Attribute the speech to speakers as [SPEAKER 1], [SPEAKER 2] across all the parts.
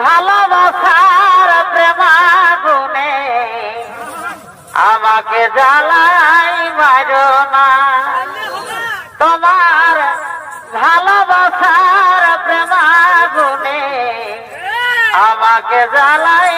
[SPEAKER 1] ভালোবাসার প্রেমাগুনে আমাকে জ্বালাই মারো না। তোমার ভালোবাসার প্রেমাগুনে আমাকে জ্বালাই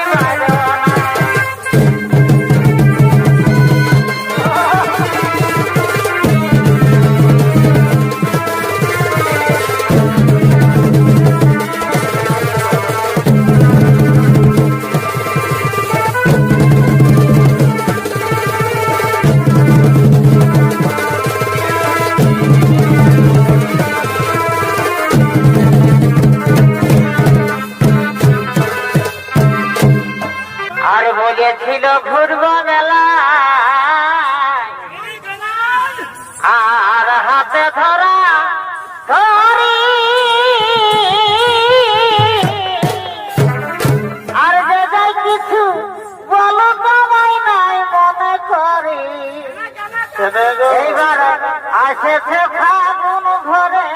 [SPEAKER 1] আসেছে ফাগুন ঘরে,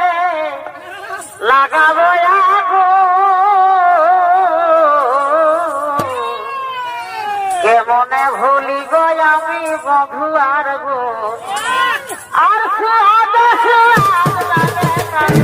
[SPEAKER 1] লাগাবো কেমনে ভুলি গো আমি বধু আর গো আর সুয়াদ সুয়াদ লাগে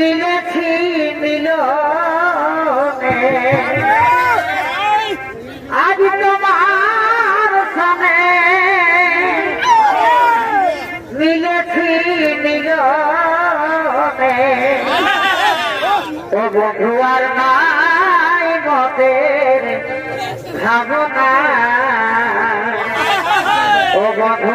[SPEAKER 1] বিলেছি মিলনে আজ তোমার সনে বিলেছি মিলনে ও বন্ধু, আর নাই মতের ভাবনা ও বন্ধু